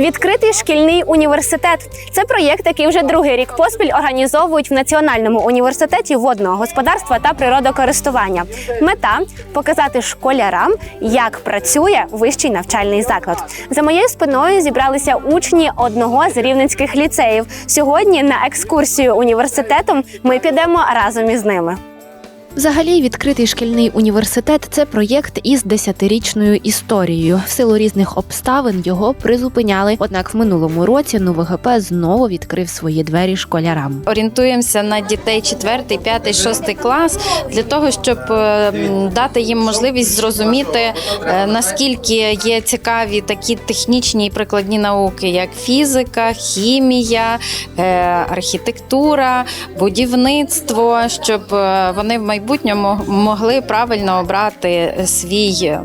Відкритий шкільний університет це проєкт, який вже другий рік поспіль організовують в Національному університеті водного господарства та природокористування. Мета показати школярам, як працює вищий навчальний заклад. За моєю спиною зібралися учні одного з рівненських ліцеїв. Сьогодні на екскурсію університетом ми підемо разом із ними. Взагалі, відкритий шкільний університет це проєкт із десятирічною історією. В силу різних обставин його призупиняли. Однак в минулому році НУВГП знову відкрив свої двері школярам. орієнтуємося на дітей 4, 5, 6 клас для того, щоб е, дати їм можливість зрозуміти е, наскільки є цікаві такі технічні і прикладні науки, як фізика, хімія, е, архітектура, будівництво, щоб вони в майбутньому могли правильно обрати свій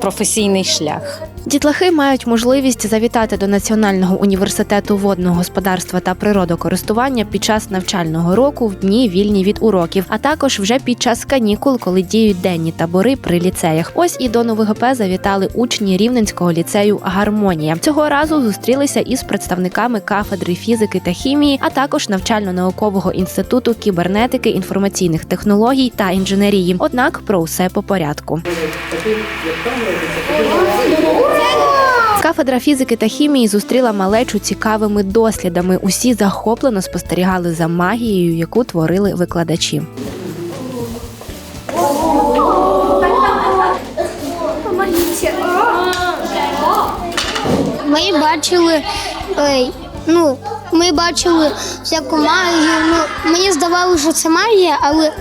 професійний шлях. Дітлахи мають можливість завітати до Національного університету водного господарства та природокористування під час навчального року в дні вільні від уроків, а також вже під час канікул, коли діють денні табори при ліцеях. Ось і до НУВГП завітали учні рівненського ліцею Гармонія. Цього разу зустрілися із представниками кафедри фізики та хімії, а також навчально-наукового інституту кібернетики, інформаційних технологій та інженерії. Однак про усе по порядку. Кафедра фізики та хімії зустріла малечу цікавими дослідами. Усі захоплено спостерігали за магією, яку творили викладачі. Ми бачили, ну, ми бачили всяку магію. Ну, мені здавалося, що це магія, але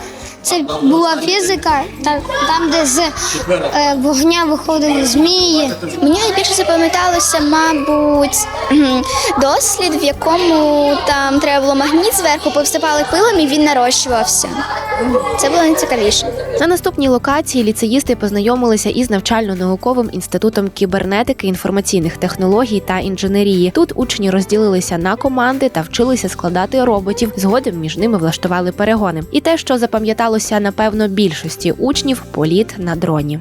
це була фізика, та, там, де з е, вогня виходили змії. Мені найбільше запам'яталося, мабуть, дослід, в якому там треба було магніт зверху, повсипали пилом і він нарощувався. Це було найцікавіше. На наступній локації ліцеїсти познайомилися із навчально-науковим інститутом кібернетики, інформаційних технологій та інженерії. Тут учні розділилися на команди та вчилися складати роботів. Згодом між ними влаштували перегони. І те, що запам'яталося напевно більшості учнів політ на дроні.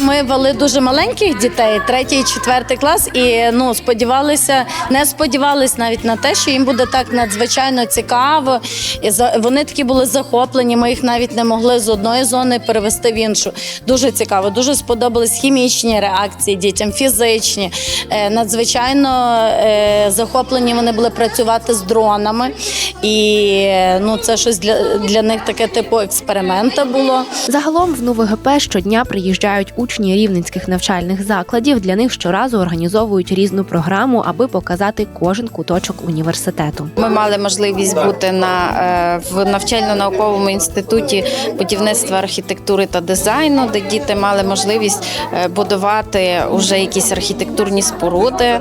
Ми вели дуже маленьких дітей, третій, четвертий клас, і ну сподівалися, не сподівались навіть на те, що їм буде так надзвичайно цікаво. І вони такі були захоплені. Ми їх навіть не могли з одної зони перевести в іншу. Дуже цікаво. Дуже сподобались хімічні реакції дітям, фізичні. Е, Надзвичайно е, захоплені вони були працювати з дронами, і ну це щось для, для них таке типу експеримента було. Загалом в НУВГП щодня приїжджають учні рівненських навчальних закладів. Для них щоразу організовують різну програму, аби показати кожен куточок університету. Ми мали можливість бути на е, в навчально-науковому інституті будівництва архітектури та дизайну, де діти мали можливість е, будувати вже якісь архітектурні споруди. Е,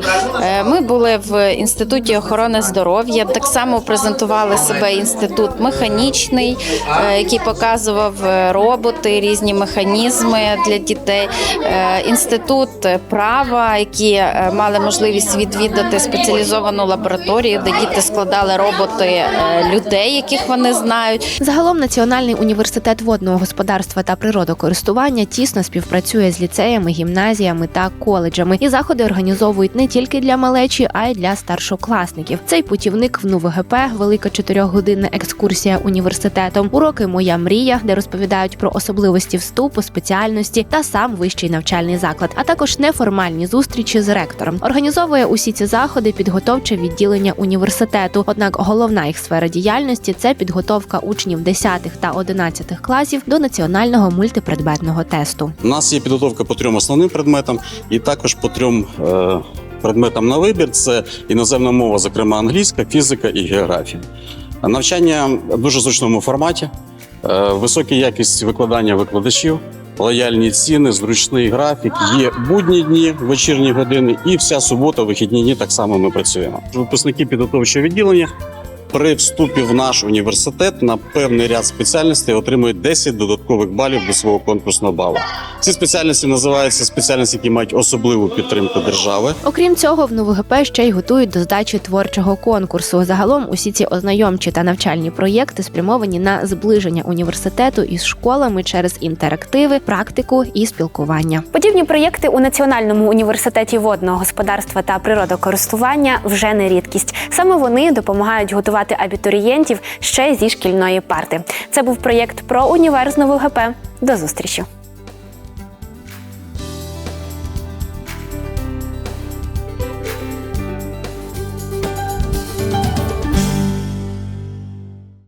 Ми були в інституті охорони здоров'я. Так само презентували себе інститут механічний, який показував роботи, різні механізми для дітей. Е, Інститут права, які е, мали можливість відвідати спеціалізовану лабораторію, де діти складали роботи е, людей, яких вони знають. Загалом Національний університет водного господарства та природокористування тісно співпрацює з ліцеями, гімназіями та коледжами. І заходи організовують не тільки для малечі, а й для старшокласників. Цей путівник в НУВГП, велика чотирьохгодинна екскурсія університетом, уроки Моя мрія, де розповідають про особливості вступу, спеціальності та сам вищий навчальний заклад, а також неформальні зустрічі з ректором. Організовує усі ці заходи підготовче відділення університету. Однак головна їх сфера діяльності це підготовка учнів 10 та 11 класів до національного мультипредметного тесту. У нас є підготовка по трьом основним предметам, і також по трьом е, предметам на вибір: це іноземна мова, зокрема англійська, фізика і географія. Навчання в дуже зручному форматі, е, висока якість викладання викладачів, лояльні ціни, зручний графік. Є будні дні, вечірні години, і вся субота, вихідні дні так само ми працюємо. Випускники підготовчого відділення при вступі в наш університет на певний ряд спеціальностей отримує 10 додаткових балів до свого конкурсного балу. Ці спеціальності називаються спеціальності, які мають особливу підтримку держави. Окрім цього, в НУВГП ще й готують до здачі творчого конкурсу. Загалом усі ці ознайомчі та навчальні проєкти спрямовані на зближення університету із школами через інтерактиви, практику і спілкування. Подібні проєкти у Національному університеті водного господарства та природокористування вже не рідкість. Саме вони допомагають готувати абітурієнтів ще зі шкільної парти. Це був проєкт про універс з ГП. До зустрічі.